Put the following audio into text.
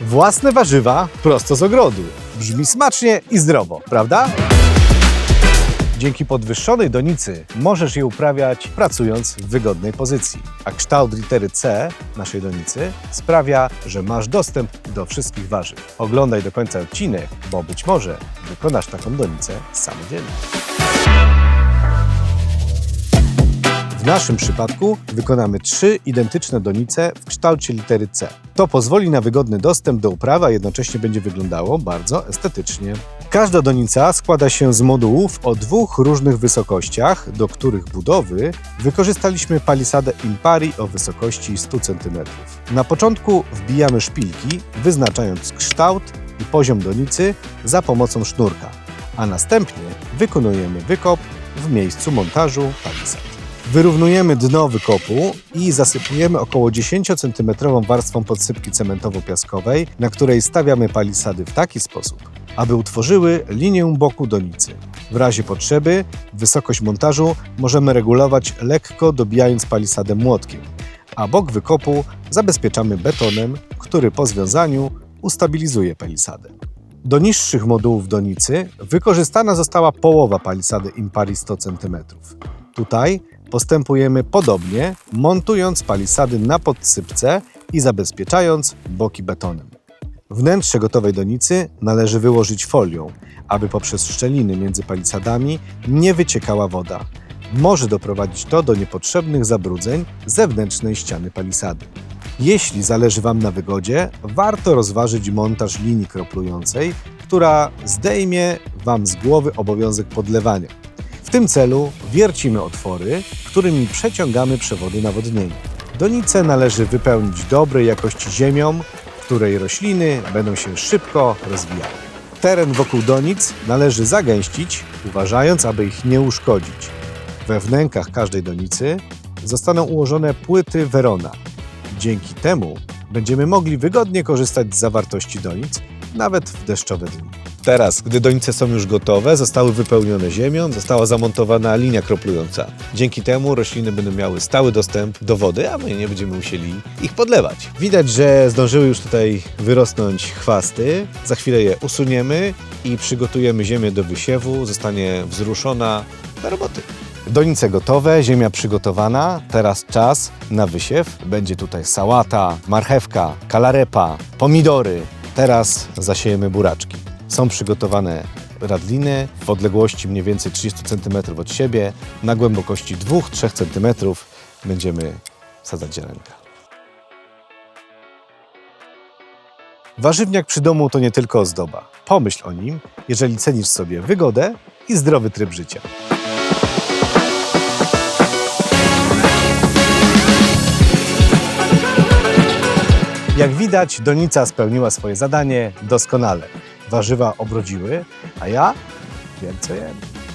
Własne warzywa prosto z ogrodu. Brzmi smacznie i zdrowo, prawda? Dzięki podwyższonej donicy możesz je uprawiać pracując w wygodnej pozycji, a kształt litery C naszej donicy sprawia, że masz dostęp do wszystkich warzyw. Oglądaj do końca odcinek, bo być może wykonasz taką donicę samodzielnie. W naszym przypadku wykonamy trzy identyczne donice w kształcie litery C. To pozwoli na wygodny dostęp do uprawy, a jednocześnie będzie wyglądało bardzo estetycznie. Każda donica składa się z modułów o dwóch różnych wysokościach, do których budowy wykorzystaliśmy palisadę Impari o wysokości 100 cm. Na początku wbijamy szpilki, wyznaczając kształt i poziom donicy za pomocą sznurka, a następnie wykonujemy wykop w miejscu montażu palisady. Wyrównujemy dno wykopu i zasypujemy około 10 cm warstwą podsypki cementowo-piaskowej, na której stawiamy palisady w taki sposób, aby utworzyły linię boku donicy. W razie potrzeby wysokość montażu możemy regulować lekko dobijając palisadę młotkiem, a bok wykopu zabezpieczamy betonem, który po związaniu ustabilizuje palisadę. Do niższych modułów donicy wykorzystana została połowa palisady Impari 100 cm. Tutaj postępujemy podobnie, montując palisady na podsypce i zabezpieczając boki betonem. Wnętrze gotowej donicy należy wyłożyć folią, aby poprzez szczeliny między palisadami nie wyciekała woda. Może doprowadzić to do niepotrzebnych zabrudzeń zewnętrznej ściany palisady. Jeśli zależy Wam na wygodzie, warto rozważyć montaż linii kroplującej, która zdejmie Wam z głowy obowiązek podlewania. W tym celu wiercimy otwory, którymi przeciągamy przewody nawodnienia. Donicę należy wypełnić dobrej jakości ziemią, w której rośliny będą się szybko rozwijały. Teren wokół donic należy zagęścić, uważając, aby ich nie uszkodzić. We wnękach każdej donicy zostaną ułożone płyty Verona. Dzięki temu będziemy mogli wygodnie korzystać z zawartości donic, nawet w deszczowe dni. Teraz, gdy donice są już gotowe, zostały wypełnione ziemią, została zamontowana linia kroplująca. Dzięki temu rośliny będą miały stały dostęp do wody, a my nie będziemy musieli ich podlewać. Widać, że zdążyły już tutaj wyrosnąć chwasty. Za chwilę je usuniemy i przygotujemy ziemię do wysiewu. Zostanie wzruszona do roboty. Donice gotowe, ziemia przygotowana. Teraz czas na wysiew. Będzie tutaj sałata, marchewka, kalarepa, pomidory. Teraz zasiejemy buraczki. Są przygotowane radliny w odległości mniej więcej 30 cm od siebie. Na głębokości 2-3 cm będziemy sadzać ziarenka. Warzywniak przy domu to nie tylko ozdoba. Pomyśl o nim, jeżeli cenisz sobie wygodę i zdrowy tryb życia. Jak widać, donica spełniła swoje zadanie doskonale. Warzywa obrodziły, a ja wiem co jem.